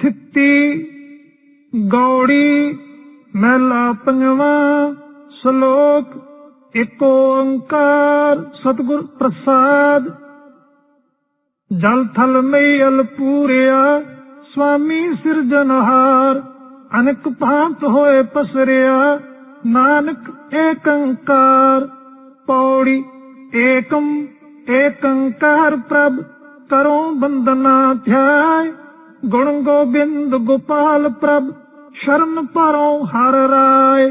ਥਿੱਤੀ, ਗੌੜੀ, ਮਹਿਲਾ ਪੰਜਵਾਂ, ਸ਼ਲੋਕ ਏਕ ਓੰਕਾਰ, ਸਤਿਗੁਰ ਪ੍ਰਸਾਦ। ਜਲ ਥਲ ਮਈਲ ਪੂਰਿਆ ਸੁਆਮੀ ਸਿਰਜਨਹਾਰ ਅਨਕ ਭਾਂਤ ਹੋਏ ਪਸਰਿਆ, ਨਾਨਕ ਏਕੰਕਾਰ। ਪੌੜੀ, ਏਕੰ, ਏਕੰਕਾਰ ਪ੍ਰਭ, ਕਰੋ ਬੰਦਨਾ ਧਿਆਇ। ਗੁਣ ਗੋਬਿੰਦ ਗੋਪਾਲ ਪ੍ਰਭ, ਸ਼ਰਨ ਪਰੋ ਹਰ ਰਾਏ,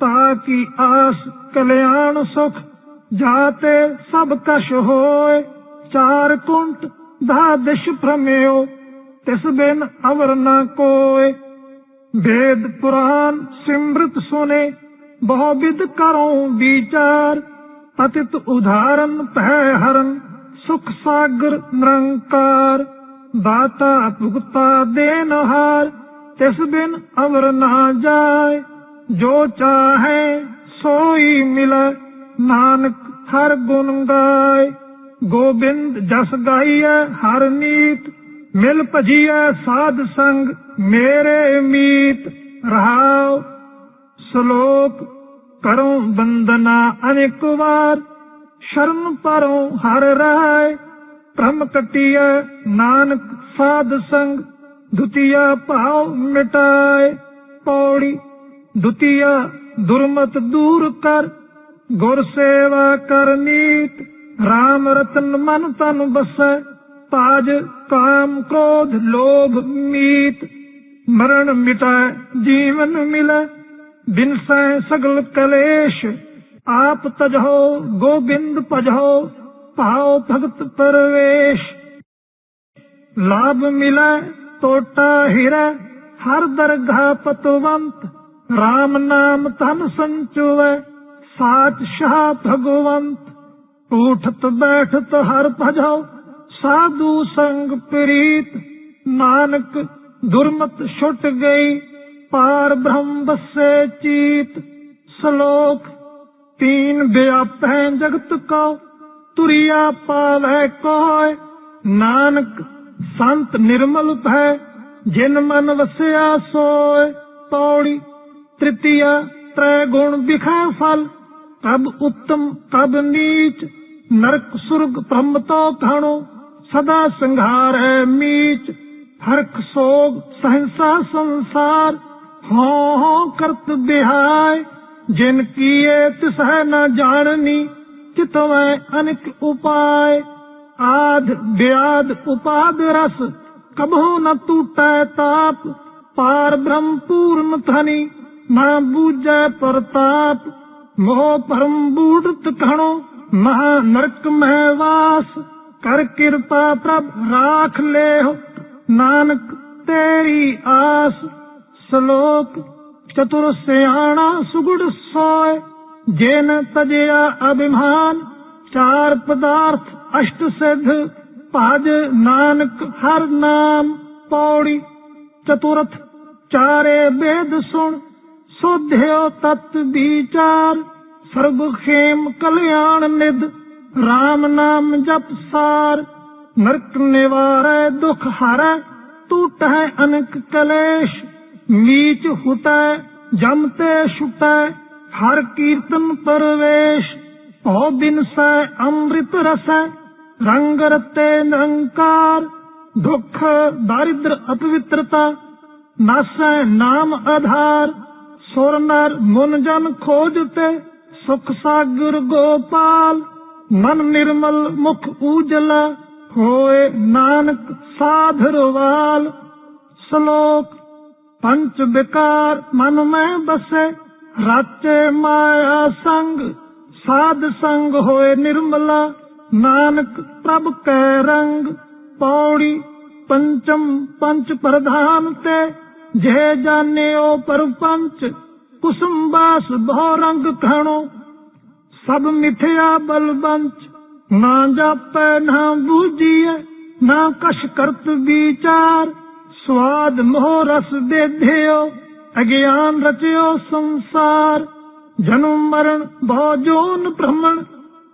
ਤਾ ਕੀ ਆਸ ਕਲਿਆਣ ਸੁਖ, ਜਾਤੇ ਸਭ ਕਛ ਹੋਏ, ਚਾਰ ਕੁੰਟ ਦਾ ਦਿਸ਼ ਤਿਸ ਬਿਨ ਅਵਰ ਨਾ ਕੋਏ। ਵੇਦ ਪੁਰਾਨ ਸਿਮਰਤ ਸੁਨੇ, ਬਹੁ ਵਿਦ ਕਰੋ ਵਿਚਾਰ, ਪਤਿਤ ਉਦਾਹਰਨ ਭੈ ਹਰਨ, ਸੁਖ ਸਾਗਰ ਨਿਰੰਕਾਰ। ਦਾਤਾ ਭੁਗਤਾ ਦੇਨਹਾਰ ਤਿਸ ਬਿਨ ਅਵਰ ਨਾ ਜਾਏ। ਜੋ ਚਾਹੇ ਸੋਈ ਮਿਲੈ, ਨਾਨਕ ਹਰ ਗੁਣ ਗਾਏ। ਗੋਬਿੰਦ ਜਸ ਗਾਈਐ ਹਰ ਨੀਤ, ਮਿਲ ਭਜੀਐ ਸਾਧ ਸੰਗ ਮੇਰੇ ਮੀਤ। ਰਹਾਉ ਸ਼ਲੋਕ ਕਰੋ ਬੰਦਨਾ ਅਨੇਕ ਵਾਰ, ਸ਼ਰਨ ਪਰੋ ਹਰ ਰਾਏ। ਭ੍ਰਮ ਕਟਿਆ ਨਾਨਕ ਸਾਧ ਸੰਗ, ਦੁਤੀਆ ਭਾਵ ਮਿਟਾਏ। ਪੌੜੀ, ਦੁਤੀਆ ਦੁਰਮਤ ਦੂਰ ਕਰ, ਗੁਰ ਸੇਵਾ ਕਰ RAM ਰਤਨ ਮਨ ਤਨ ਬਸੈ, ਪਾਜ ਕਾਮ ਕ੍ਰੋਧ ਲੋਭ ਮੀਤ। ਮਰਨ ਮਿਟਾਏ, ਜੀਵਨ ਮਿਲੈ, ਬਿਨਸੈ ਸਗਲ ਕਲੇਸ਼, ਆਪ ਤਜਹੋ, ਗੋਬਿੰਦ ਭਜਹੋ। ਭਾਉ ਭਗਤ ਪਰਵੇਸ਼। ਲਾਭ ਮਿਲੈ ਟੋਟਾ ਹਿਰੈ, ਹਰ ਦਰਗਾ ਪਤਵੰਤ RAM ਨਾਮ ਤਨ ਸੰਚੁਵੈ ਸਾਚ ਸ਼ਾਹ ਭਗਵੰਤ। ਉਠਤ ਬੈਠਤ ਹਰ ਭਜੋ ਸਾਧੂ ਸੰਗ ਪ੍ਰੀਤ। ਨਾਨਕ ਦੁਰਮਤ ਛੁੱਟ ਗਈ, ਪਾਰ ਬ੍ਰਹਮ ਬਸੇ ਚੀਤ। ਸ਼ਲੋਕ, ਤੀਨ ਵਿਆਪੈ ਜਗਤ ਕੋ ਤੁਰਿਆ ਪਾਵੈ ਕੋਇ। ਨਾਨਕ ਸੰਤ ਨਿਰਮਲ ਭੈ, ਜਿਨ ਮਨ ਵਸਿਆ ਸੋਇ। ਪੌੜੀ ਤ੍ਰਿਤੀਆ ਤ੍ਰੈ ਗੁਣ ਵਿਖਾ ਫਲ ਕਬ ਉੱਤਮ ਕਬ ਨੀਚ। ਨਰਕ ਸੁਰਗ ਬ੍ਰਹਮ ਤੋ ਖਾਣੋ ਸਦਾ ਸੰਘਾਰ ਹੈ ਮੀਚ। ਹਰਖ ਸੋਗ ਸਹੰਸਾ ਸੰਸਾਰ ਹੋ ਹੋ ਕਰਤ ਬਿਹਾਇ। ਜਿਨ ਕੀਏ ਤਿਸ ਹੈ ਨਾ ਜਾਣਨੀ ਚਿਤਵੈ ਅਨਿਕ ਉਪਾਇ ਆਦ ਬਿਆਦ ਉਪਾਦ ਰਸ, ਕਬਹੁ ਨ ਟੂਟੈ ਤਾਪ, ਪਾਰ ਬ੍ਰਹਮ ਪੂਰਨ ਧਨੀ ਨਾ ਬੂਝੈ ਪ੍ਰਤਾਪ, ਮੋਹ ਪਰਮ ਬੂੜਤ ਕਹਣੋ ਮਹਾ ਨਰਕ ਮਹਿ ਵਾਸ, ਕਰ ਕਿਰਪਾ ਪ੍ਰਭ ਰਾਖ ਲੇਹੁ, ਨਾਨਕ ਤੇਰੀ ਆਸ, ਸ਼ਲੋਕ ਚਤੁਰ ਸਿਆਣਾ ਸੁਗੜ ਸੋਏ ਜਿਨ ਤਜਿਆ ਅਭਿਮਾਨ, ਚਾਰ ਪਦਾਰਥ ਅਸ਼ਟ ਸਿੱਧ, ਭਜ ਨਾਨਕ ਹਰ ਨਾਮ ਪੌੜੀ, ਚਤੁਰਥ ਚਾਰੇ ਵੇਦ ਸੁਣ, ਸੋਧਿਓ ਤਤ ਵਿਚਾਰ, ਸਰਬ ਖੇਮ ਕਲਿਆਣ ਨਿਧ RAM ਨਾਮ ਜਪ ਸਾਰ, ਨਰਕ ਨਿਵਾਰੈ ਦੁਖ ਹਰੈ ਟੂਟੈ ਅਨਕ ਕਲੇਸ਼, ਨੀਚ ਹੁਟੈ ਜਮਤੇ ਛੁਟੈ। ਹਰ ਕੀਰਤਨ ਪਰਵੇਸ਼, ਭਉ ਬਿਨਸੈ ਅੰਮ੍ਰਿਤ ਰਸੈ, ਰੰਗ ਰਤੇ ਨਿਰੰਕਾਰ ਦੁਖ ਦਾਰਿਦਰ ਅਪਵਿੱਤਰਤਾ ਨਾਸੈ ਨਾਮ ਆਧਾਰ, ਸੁਰ ਨਰ ਮਨ ਜਨ ਖੋਜਤੇ ਸੁਖ ਸਾਗਰ ਗੋਪਾਲ, ਮਨ ਨਿਰਮਲ ਮੁਖ ਊਜਲਾ, ਹੋਏ ਨਾਨਕ ਸਾਧਰਵਾਲ ਸ਼ਲੋਕ ਪੰਚ ਵਿਕਾਰ ਮਨ ਮੈਂ ਬਸੇ। ਰਾਚੇ ਮਾਇਆ ਸੰਗ, ਸਾਧ ਸੰਗ ਹੋਏ ਨਿਰਮਲਾ, ਨਾਨਕ ਪ੍ਰਭ ਕੈ ਰੰਗ, ਪੌੜੀ ਪੰਚਮ ਪੰਚ ਪ੍ਰਧਾਨ ਤੇ, ਜੇ ਜਾਣਿਓ ਪਰਪੰਚ, ਕੁਸਮ ਬਾਸ ਬਹੁ ਰੰਗ ਖਾਣੋ ਸਭ ਮਿਥਿਆ ਬਲਬੰਚ ਨਾ ਜਾਪੈ, ਨਾ ਬੂਝੀਐ, ਨਾ ਕਸ਼ ਕਰਤ ਵਿਚਾਰ, ਸਵਾਦ ਮੋਹ ਰਸ ਦੇਧਿਓ ਅਗਿਆਨ ਰਚਿਓ ਸੰਸਾਰ, ਜਨਮ, ਮਰਨ ਭਉ ਜੋਨ ਭ੍ਰਮਣ,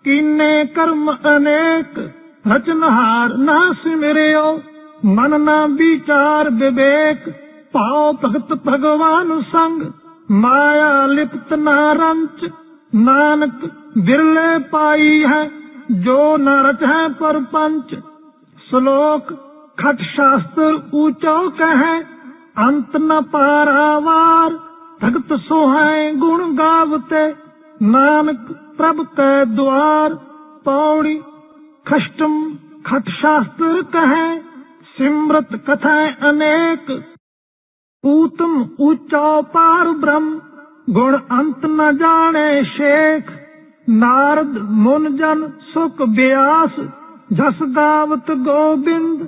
ਕੀਨੇ ਕਰਮ ਅਨੇਕ ਰਚਨਹਾਰ ਨਾ ਸਿਮਰਿਓ, ਮਨ ਨਾ ਵਿਚਾਰ ਵਿਵੇਕ ਭਾਉ ਭਗਤ ਭਗਵਾਨ ਸੰਗ, ਮਾਇਆ ਲਿਪਤ ਨਾ ਰੰਚ, ਨਾਨਕ ਬਿਰਲੇ ਪਾਈ ਹੈ, ਜੋ ਨ ਰਚੈ ਪਰਪੰਚ ਸ਼ਲੋਕ ਖਟ ਸ਼ਾਸਤਰ ਊਚੋ ਕਹੈ ਅੰਤ ਨ ਪਾਰਾਵਾਰ ਭਗਤ ਸੋਹੈ ਗੁਣ ਗਾਵਤੇ, ਨਾਨਕ ਪ੍ਰਭ ਕੈ ਦੁਆਰ, ਪੌੜੀ ਖਸ਼ਟਮ ਖਟ ਸ਼ਾਸਤਰ ਕਹੈ, ਸਿਮਰਤ ਕਥਾ ਅਨੇਕ। ਊਤਮ ਉੱਚਾ ਪਾਰ ਬ੍ਰਹਮ, ਗੁਣ ਅੰਤ ਨ ਜਾਣੇ ਸ਼ੇਖ। ਨਾਰਦ ਮੁਨ ਜਨ ਸੁਖ ਬਿਆਸ, ਜਸ ਗਾਵਤ ਗੋਬਿੰਦ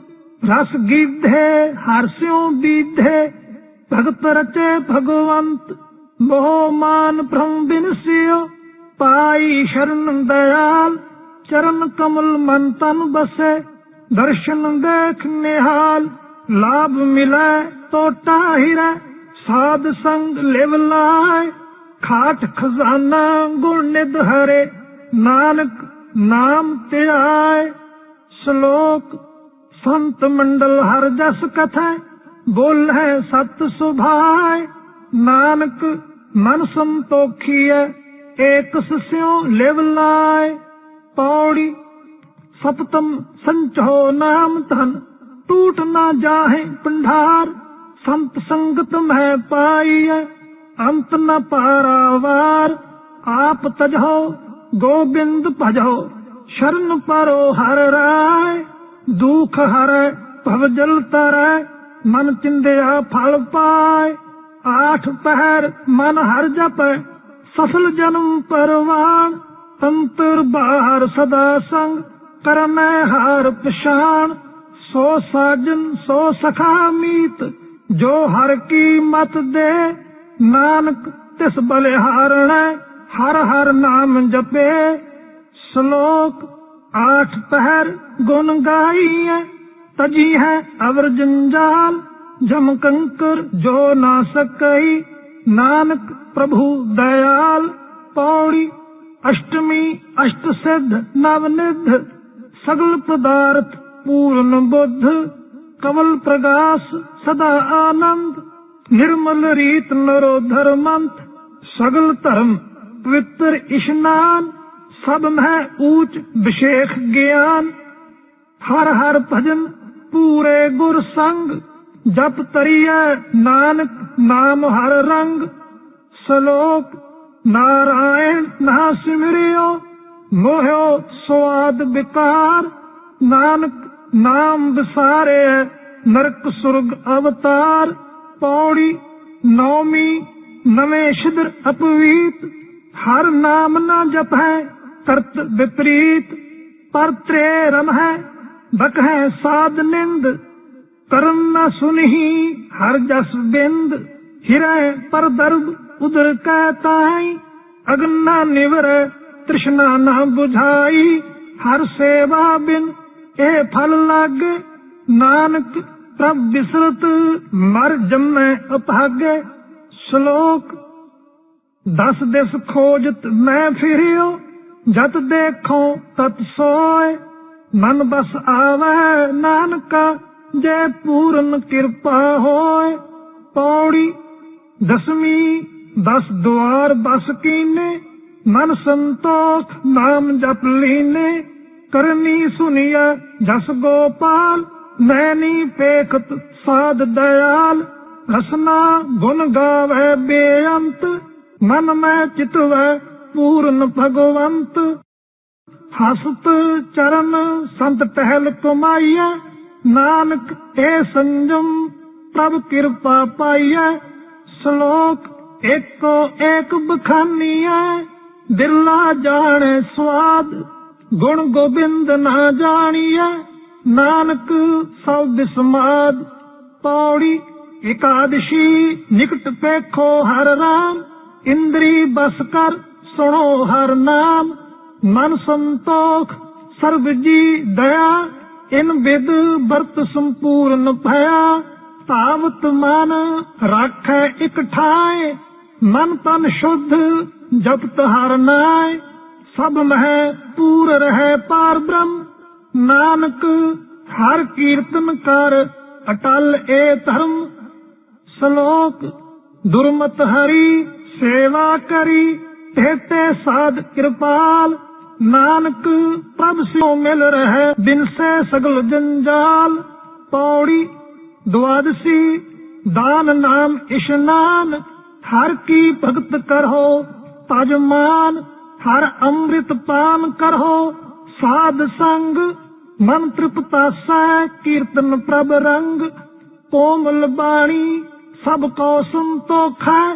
ਰਸ ਗਿੱਧੇ ਹਰਸਿਉ ਬੀਧੇ, ਭਗਤ ਰਚੇ ਭਗਵੰਤ, ਮੋਹ ਮਾਨ ਭ੍ਰਮ ਬਿਨਸਿਓ ਪਾਈ ਸ਼ਰਨ ਦਇਆਲ, ਚਰਨ ਕਮਲ ਮਨ ਤਨ ਬਸੇ, ਦਰਸ਼ਨ ਦੇਖ ਨਿਹਾਲ, ਲਾਭ ਮਿਲੈ ਤੋਟਾ ਹਿਰੈ, ਸਾਧ ਸੰਗ ਲਿਵ ਲਾਇ, ਖਾਟ ਖਜ਼ਾਨਾ ਗੁਣ ਨਿਧ ਹਰੇ, ਨਾਨਕ ਨਾਮ ਧਿਆਏ ਸ਼ਲੋਕ ਸੰਤ ਮੰਡਲ ਹਰ ਜਸ ਕਥੈ ਹੈ ਸਤ ਸੁਭਾਏ। ਨਾਨਕ ਮਨ ਸੰਤੋਖੀਐ ਏਕ ਸਿਉ ਲਿਵ ਲਾਇ ਪੌੜੀ ਸਤਤਮ ਸੰਚੋ ਨਾਮ ਧਨ, ਟੂਟ ਨਾ ਜਾਹੇ ਪੰਢਾਰ ਸੰਤ ਸੰਗਤ ਮਹਿ ਪਾਈਐ, ਅੰਤ ਨ ਪਾਰਾਵਾਰ। ਆਪ ਤਜੋ ਗੋਬਿੰਦ ਭਜੋ ਸ਼ਰਨ ਪਰੋ ਹਰ ਰਾਏ। ਦੁਖ ਹਰੈ, ਭਵ ਜਲ ਤਰੈ, ਮਨ ਚਿੰਦਿਆ ਫਲ ਪਾਏ। ਆਠ ਪਹਿਰ ਮਨ ਹਰ ਜਪੈ, ਸਫਲ ਜਨਮ ਪਰਵਾਨ। ਅੰਤਰ ਬਾਹਰ ਸਦਾ ਸੰਗ, ਕਰਮੈ ਹਾਰ ਪਛਾਨ। ਸੋ ਸਾਜਨ, ਸੋ ਸਖਾ ਮੀਤ, ਜੋ ਹਰ ਕੀ ਮਤ ਦੇ। ਨਾਨਕ ਤਿਸ ਬਲਿਹਾਰਣੈ, ਹਰ ਹਰ ਨਾਮ ਜਪੇ। ਸ਼ਲੋਕ ਆਠ ਪਹਿਰ ਗੁਣ ਗਾਈਐ, ਤਜੀ ਹੈ ਅਵਰ ਜੰਜਾਲ, ਜਮ ਕੰਕਰ ਜੋ ਨਾ ਸਕਈ, ਨਾਨਕ ਪ੍ਰਭੂ ਦਇਆਲ, ਪੌੜੀ ਅਸ਼ਟਮੀ ਅਸ਼ਟ ਸਿੱਧ ਨਵ ਨਿਧ, ਸਗਲ ਪਦਾਰਥ ਪੂਰਨ ਬੁੱਧ ਕਮਲ ਪ੍ਰਗਾਸ ਸਦਾ ਆਨੰਦ, ਨਿਰਮਲ ਰੀਤ ਨਰੋਧਰ ਮੰਤ ਸਗਲ ਧਰਮ ਪਵਿੱਤਰ ਇਸ਼ਨਾਨ ਸਭ ਮਹਿ ਊਚ ਵਿਸ਼ੇਖ ਗਿਆਨ। ਹਰ ਹਰ ਭਜਨ ਪੂਰੇ ਗੁਰ ਸੰਗ। ਜਪ ਤਰੀਐ ਨਾਨਕ ਨਾਮ ਹਰ ਰੰਗ। ਸ਼ਲੋਕ, ਨਾਰਾਇਣ ਨਾ ਸਿਮਰਿਓ, ਮੋਹਿਓ ਸਵਾਦ ਵਿਕਾਰ। ਨਾਨਕ ਨਾਮ ਵਿਸਾਰੇ ਨਰਕ ਸੁਰਗ ਅਵਤਾਰ। ਪੌੜੀ, ਨੌਮੀ, ਨਵੇਂ ਸ਼ਿਦਰ ਅਪਵੀਤ। ਹਰ ਨਾਮ ਨਾ ਜਪੈ ਕਰਤ ਵਿਪਰੀਤ ਪਰ ਤ੍ਰੇ ਰਮਹਿ ਬਕਹਿ ਸਾਧ ਨਿੰਦ। ਕਰਮ ਨ ਸੁਨਹੀ, ਹਰ ਜਸ ਬਿੰਦ। ਹਿਰੈ ਪਰ ਦਰਦ ਉਦਰ ਕੈ ਤਾਈ ਅਗਨ ਨਾ ਨਿਵਰੈ, ਤ੍ਰਿਸ਼ਨਾ ਨਾ 부ਝਾਈ ਹਰ ਸੇਵਾ ਬਿਨ ਇਹ ਫਲ ਲਾਗੇ। ਨਾਨਕ ਪ੍ਰਭ ਬਿਸਰਤ, ਮਰ ਜੰਮੈ ਅਭਾਗੇ ਸ਼ਲੋਕ, ਦਸ ਦਿਸ ਖੋਜਤ ਮੈਂ ਫਿਰਿਓ। ਜਤ ਦੇਖੋ ਤਤ ਸੋਏ, ਮਨ ਬਸ ਆਵੈ ਨਾਨਕਾ, ਜੇ ਪੂਰਨ ਕਿਰਪਾ ਹੋਏ। ਪੌੜੀ ਦਸਵੀਂ, ਦਸ ਦੁਆਰ ਬਸ ਕੀਨੇ, ਮਨ ਸੰਤੋਖ ਨਾਮ ਜਪ ਲੀਨੇ। ਕਰਨੀ ਸੁਨੀਆ ਜਸ ਗੋਪਾਲ ਨੈਣੀ ਪੇਖਤ ਸਾਧ ਦਇਆਲ। ਰਸਨਾ ਗੁਣ ਗਾਵੇ ਬੇਅੰਤ, ਮਨ ਮੈਂ ਚਿਤਵੈ ਪੂਰਨ ਭਗਵੰਤ, ਹਸਤ ਚਰਨ ਸੰਤ ਟਹਿਲ ਕਮਾਈਐ ਨਾਨਕ ਏ ਸੰਜਮ ਪ੍ਰਭ ਕਿਰਪਾ ਪਾਈਐ, ਸ਼ਲੋਕ ਏਕੋ ਏਕ ਬਖਾਨੀਐ ਦਿਲਾ ਜਾਣੇ ਸਵਾਦ, ਗੁਣ ਗੋਬਿੰਦ ਨਾ ਜਾਣੀਐ, ਨਾਨਕ ਸਭ ਬਿਸਮਾਦ, ਪੌੜੀ ਇਕਾਦਸ਼ੀ ਨਿਕਟ ਪੇਖੋ ਹਰ ਰਾਮ, ਇੰਦਰੀ ਬਸ ਕਰ ਸੁਣੋ ਹਰ ਨਾਮ, ਮਨ ਸੰਤੋਖ, ਸਰਬ ਜੀ ਦਇਆ, ਇਨ ਵਿਦ ਵਰਤ ਸੰਪੂਰਨ ਭਇਆ। ਤਾਵਤ ਮਨ ਰਾਖੈ ਇਕ ਠਾਏ, ਮਨ ਤਨ ਸ਼ੁੱਧ ਜਪਤ ਹਰ ਨਾਏ। ਸਭ ਮਹਿ ਪੂਰ ਰਹਿ ਪਾਰ ਬ੍ਰਹਮ, ਨਾਨਕ ਹਰ ਕੀਰਤਨ ਕਰ ਅਟਲ ਏ ਧਰਮ। ਸ਼ਲੋਕ, ਦੁਰਮਤ ਹਰੀ ਸੇਵਾ ਕਰੀ। ਤੇਤੇ ਸਾਧ ਕਿਰਪਾਲ, ਨਾਨਕ ਪ੍ਰਭ ਸਿਓ ਮਿਲ ਰਹਿ, ਬਿਨ ਸੇ ਸਗਲ ਜੰਜਾਲ। ਪੌੜੀ ਦਵਾਦਸ਼ੀ ਦਾਨ ਨਾਮ ਇਸ਼ਨਾਨ ਹਰ ਕੀ ਭਗਤ ਕਰੋ ਤਜਮਾਨ ਹਰ ਅੰਮ੍ਰਿਤ ਪਾਨ ਕਰੋ ਸਾਧ ਸੰਗ, ਮਨ ਤ੍ਰਿਪਤਾਸੈ ਕੀਰਤਨ ਪ੍ਰਭ ਰੰਗ। ਕੋਮਲ ਬਾਣੀ, ਸਭ ਕੋ ਸੰਤੋਖੈ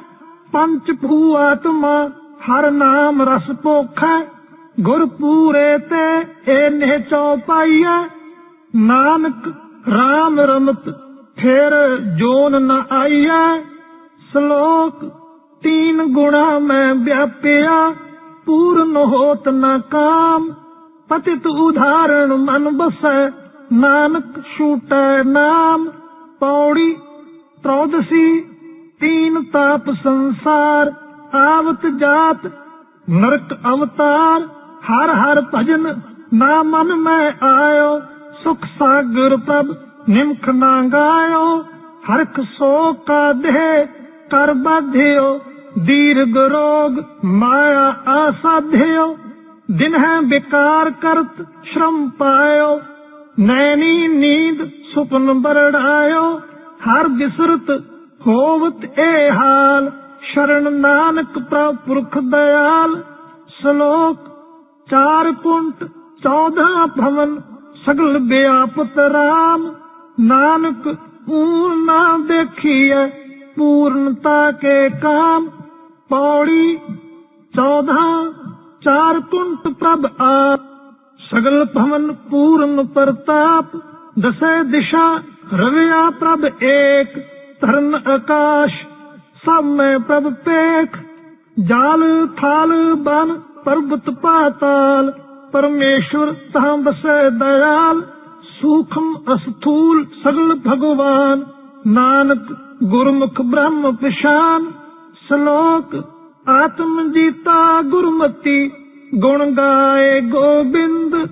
ਪੰਚ ਭੂ ਆਤਮਾ ਹਰ ਨਾਮ ਰਸ ਪੋਖੈ ਗੁਰ ਪੂਰੇ ਤੇ ਏ ਨਿਹ ਚਉਪਾਈਐ ਨਾਨਕ RAM ਰਮਤ, ਫਿਰ ਜੋਨ ਨ ਆਈਐ। ਸ਼ਲੋਕ ਤੀਨ ਗੁਣਾ ਮੈਂ ਵਿਆਪਿਆ, ਪੂਰਨ ਹੋਤ ਨ ਕਾਮ। ਪਤਿਤ ਉਧਾਰਨ ਮਨ ਬਸੈ, ਨਾਨਕ ਛੂਟੈ ਨਾਮ। ਪੌੜੀ, ਤ੍ਰੋਦਸੀ, ਤੀਨ ਤਾਪ ਸੰਸਾਰ। ਆਵਤ ਜਾਤ, ਨਰਕ ਅਵਤਾਰ, ਹਰ ਹਰ ਭਜਨ, ਨਾ ਮਨ ਮੈਂ ਆਇਓ, ਸੁਖ ਸਾਗਰ ਪ੍ਰਭ ਨਿਮਖ ਨਾ ਗਾਇਓ ਹਰਖ ਸੋ ਕਾ ਦੇਹ ਕਰ ਬਾਧਿਓ, ਦੀਰਘ ਰੋਗ ਮਾਇਆ ਆਸਾਧਿਓ ਦਿਨ ਹੈ ਬਿਕਾਰ ਕਰਤ ਸ਼ਰਮ ਪਾਇਓ, ਨੈਣੀ ਨੀਂਦ ਸੁਪਨ ਬਰੜਾਇਓ, ਹਰ ਬਿਸਰਤ ਹੋਵਤ ਇਹ ਹਾਲ ਸ਼ਰਨ ਨਾਨਕ ਪ੍ਰਭ ਪੁਰਖ ਦਇਆਲ, ਸ਼ਲੋਕ ਚਾਰ ਕੁੰਟ 14 ਭਵਨ, ਸਗਲ ਵਿਆਪਤ ਰਾਮ। ਨਾਨਕ ਪੂਰਨ ਨਾ ਦੇਖੀਐ ਪੂਰਨਤਾ ਕੇ ਕਾਮ। ਪੌੜੀ 14 ਚਾਰ ਕੁੰਟ ਪ੍ਰਭ ਆਪ, ਸਗਲ ਭਵਨ ਪੂਰਨ ਪ੍ਰਤਾਪ। ਦਸੈ ਦਿਸ਼ਾ ਰਵਿਆ ਪ੍ਰਭ ਏਕ, ਧਰਨ ਆਕਾਸ਼ ਸਭ ਮੈਂ ਪ੍ਰਭ ਪੇਖ ਜਾਲ, ਥਾਲ, ਬਨ, ਪਰਬਤ, ਪਾਤਾਲ। ਪਰਮੇਸ਼ਵਰ ਤਹਾਂ ਬਸੈ ਦਇਆਲ, ਸੂਖਮ ਅਸਥੂਲ, ਸਗਲ ਭਗਵਾਨ। ਨਾਨਕ, ਗੁਰਮੁਖ, ਬ੍ਰਹਮ, ਪਿਸ਼ਾਨ। ਸ਼ਲੋਕ, ਆਤਮ ਜੀਤਾ, ਗੁਰਮਤੀ। ਗੁਣ ਗਾਏ ਗੋਬਿੰਦ,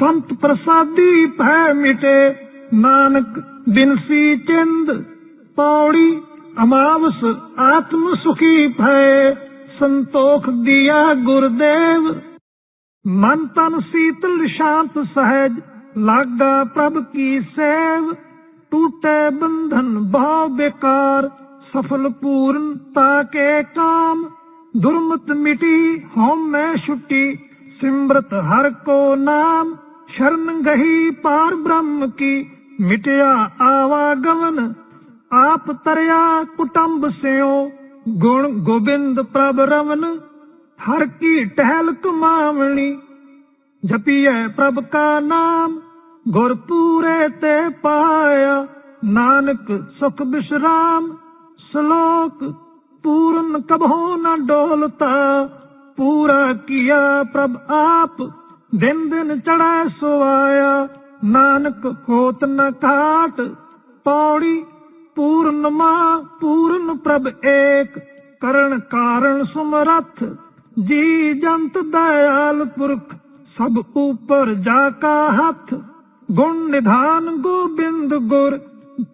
ਸੰਤ ਪ੍ਰਸਾਦੀ ਭੈ ਮਿਟੇ। ਨਾਨਕ ਬਿਨਸੀ ਚਿੰਦ, ਪੌੜੀ ਅਮਾਵਸ ਆਤਮ ਸੁਖੀ ਭੈ ਸੰਤੋਖ ਦਿਆ ਗੁਰਦੇਵ। ਮਨ ਤਨ ਸੀਤਲ ਸ਼ਾਂਤ ਸਹਿਜ, ਲਾਗਾ ਪ੍ਰਭ ਕੀ ਸੇਵ। ਟੂਟੇ ਬੰਧਨ ਭਾਵ ਬੇਕਾਰ, ਸਫਲ ਪੂਰਨ ਤਾਕੇ ਕਾਮ। ਦੁਰਮਤ ਮਿਟੀ ਹਉ ਮੈਂ ਛੁੱਟੀ, ਸਿਮਰਤ ਹਰ ਕੋ ਨਾਮ। ਸ਼ਰਨ ਗਹੀ ਪਾਰ ਬ੍ਰਹਮ ਕੀ, ਮਿਟਿਆ ਆਵਾਗਮਨ ਆਪ ਤਰਿਆ ਕੁਟੰਬ ਸਿਓ, ਗੁਣ ਗੋਬਿੰਦ ਪ੍ਰਭ ਰਵਨ, ਹਰ ਕੀ ਟਹਿਲ ਕਮਾਵਣੀ ਜਪੀਐ ਪ੍ਰਭ ਕਾ ਨਾਮ, ਗੁਰ ਪੂਰੇ ਤੇ ਪਾਇਆ, ਨਾਨਕ ਸੁਖ ਬਿਸ਼ਰਾਮ, ਸ਼ਲੋਕ ਪੂਰਨ ਕਬਹੋ ਨਾ ਡੋਲਤਾ, ਪੂਰਾ ਕੀਆ ਪ੍ਰਭ ਆਪ, ਦਿਨ ਦਿਨ ਚੜੈ ਸੁਆਇਆ, ਨਾਨਕ ਹੋਤ ਨ ਘਾਟ, ਪੌੜੀ ਪੂਰਨ ਮਾ, ਪੂਰਨ ਪ੍ਰਭ ਏਕ, ਕਰਨ ਕਾਰਨ ਸਮਰੱਥ, ਜੀ ਜੰਤ ਦਇਆਲ ਪੁਰਖ, ਸਭ ਉਪਰ ਜਾ ਕਾ ਹੱਥ, ਗੁਣ ਨਿਧਾਨ ਗੋਬਿੰਦ ਗੁਰ,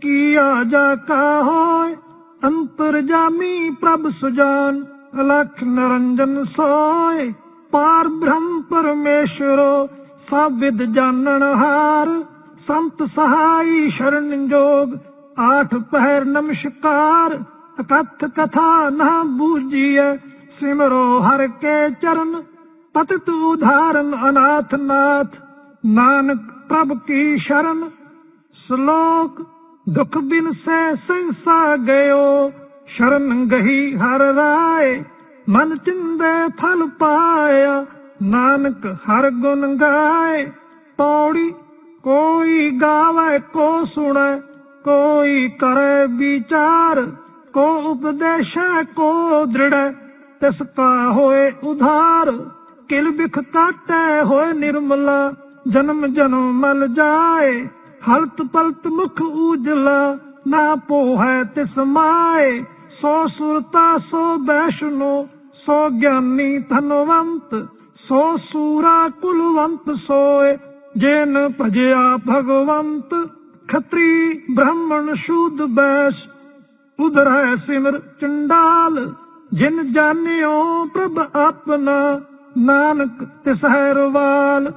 ਕੀਆ ਜਾ ਕਾ ਹੋਏ ਅੰਤਰ ਜਾਮੀ ਪ੍ਰਭ ਸੁਜਾਨ, ਅਲਖ ਨਰੰਜਨ ਸੋਏ ਪਾਰ ਬ੍ਰਹਮ ਪਰਮੇਸ਼ਰੋ, ਸਭ ਵਿਦ ਜਾਣਨ ਹਾਰ, ਸੰਤ ਸਹਾਈ ਸ਼ਰਨ ਜੋਗ ਆਠ ਪਹਿਰ ਨਮਸਕਾਰ ਅਕਥ ਕਥਾ ਨਾ ਬੂਝੀਐ, ਸਿਮਰੋ ਹਰ ਕੇ ਚਰਨ ਪਤਿਤ ਉਧਾਰਨ ਅਨਾਥ ਨਾਥ, ਨਾਨਕ ਪ੍ਰਭ ਕੀ ਸ਼ਰਨ। ਸ਼ਲੋਕ, ਦੁਖ ਬਿਨ ਸੈ ਸੰਸਾ ਗਇਓ, ਸ਼ਰਨ ਗਹੀ ਹਰ ਰਾਏ, ਮਨ ਚਿੰਦੇ ਫਲ ਪਾਇਆ, ਨਾਨਕ ਹਰ ਗੁਣ ਗਾਏ। ਪੌੜੀ ਕੋਈ ਗਾਵੇ ਕੋ ਸੁਣੈ ਕੋਈ ਕਰੇ ਵਿਚਾਰ, ਕੋ ਉਪਦੇਸ਼ੈ, ਕੋ ਦ੍ਰਿੜ ਤਿਸ ਕਾ ਹੋਏ ਉਧਾਰ। ਕਿਲ ਬਿਖ ਕਾਟੈ ਹੋਏ ਨਿਰਮਲਾ, ਜਨਮ ਜਨਮ ਮਲ ਜਾਏ। ਹਲਤ ਪਲਤ ਮੁਖ ਉਜਲਾ ਨਾ ਪੋਹੈ ਤਿਸ ਮਾਏ। ਸੋ ਸੁਰਤਾ, ਸੋ ਬੈਸ਼ਨੋ ਸੋ ਗਿਆਨੀ ਧਨਵੰਤ, ਸੋ ਸੂਰਾ ਕੁਲਵੰਤ ਸੋਏ, ਜਿਨ ਭਜਿਆ ਭਗਵੰਤ। ਖੱਤਰੀ ਬ੍ਰਾਹਮਣ ਸ਼ੂਦ ਬੈਸ, ਉਧਰ ਹੈ ਸਿਮਰ ਚੰਡਾਲ, ਜਿਨ ਜਾਣਿਓ ਪ੍ਰਭ ਆਪਣਾ, ਨਾਨਕ ਤਿਸਹਿ ਰਵਾਲ।